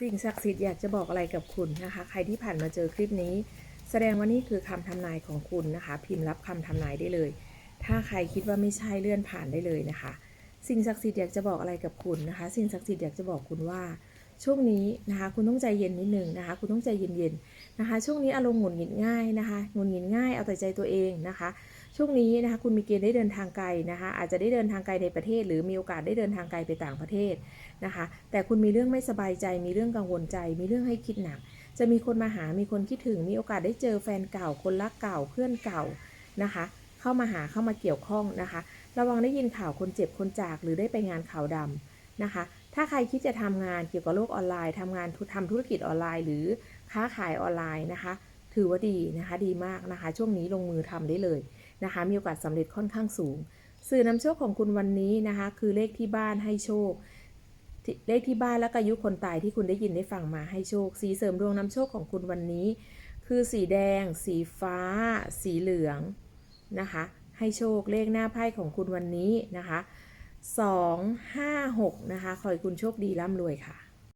สิ่งศักดิ์สิทธิ์อยากจะบอกอะไรกับคุณนะคะ ใครที่ผ่านมาเจอคลิปนี้ แสดงว่านี่คือคำทำนายของคุณนะคะ พิมพ์รับคำทำนายได้เลย ถ้าใครคิดว่าไม่ใช่เลื่อนผ่านได้เลยนะคะ สิ่งศักดิ์สิทธิ์อยากจะบอกอะไรกับคุณนะคะ สิ่งศักดิ์สิทธิ์อยากจะบอกคุณว่า ช่วงนี้นะคะ คุณต้องใจเย็นนิดหนึ่งนะคะ คุณต้องใจเย็นๆนะคะ ช่วงนี้อารมณ์หงุดหงิดง่ายนะคะหงุดหงิดง่ายเอาแต่ใจตัวเองนะคะ ช่วงนี้นะคะ คุณมีเกณฑ์ได้เดินทางไกลนะคะ อาจจะได้เดินทางไกลในประเทศ หรือมีโอกาสได้เดินทางไกลไปต่างประเทศนะคะ แต่คุณมีเรื่องไม่สบายใจ มีเรื่องกังวลใจ มีเรื่องให้คิดหนัก จะมีคนมาหา มีคนคิดถึง มีโอกาสได้เจอแฟนเก่า คนรักเก่า เพื่อนเก่านะคะ เข้ามาหาเข้ามาเกี่ยวข้องนะคะ ระวังได้ยินข่าวคนเจ็บคนจากหรือได้ไปงานข่าวดำ นะคะ ถ้าใครคิดจะทำงานเกี่ยวกับโลกออนไลน์ทำงานทุทำธุรกิจออนไลน์ หรือค้าขายออนไลน์นะคะ ถือว่าดีนะคะดีมากนะคะ ช่วงนี้ลงมือทำได้เลยนะคะ มีโอกาสสำเร็จค่อนข้างสูง สื่อนำโชคของคุณวันนี้นะคะ คือเลขที่บ้านให้โชค เลขที่บ้านและก็อายุคนตายที่คุณได้ยินได้ฟังมาให้โชค สีเสริมดวงนำโชคของคุณวันนี้ คือสีแดง สีฟ้า สีเหลืองนะคะ ให้โชคเลขหน้าไพ่ของคุณวันนี้นะคะ สองห้าหกนะคะ ขอให้คุณโชคดีร่ำรวยค่ะ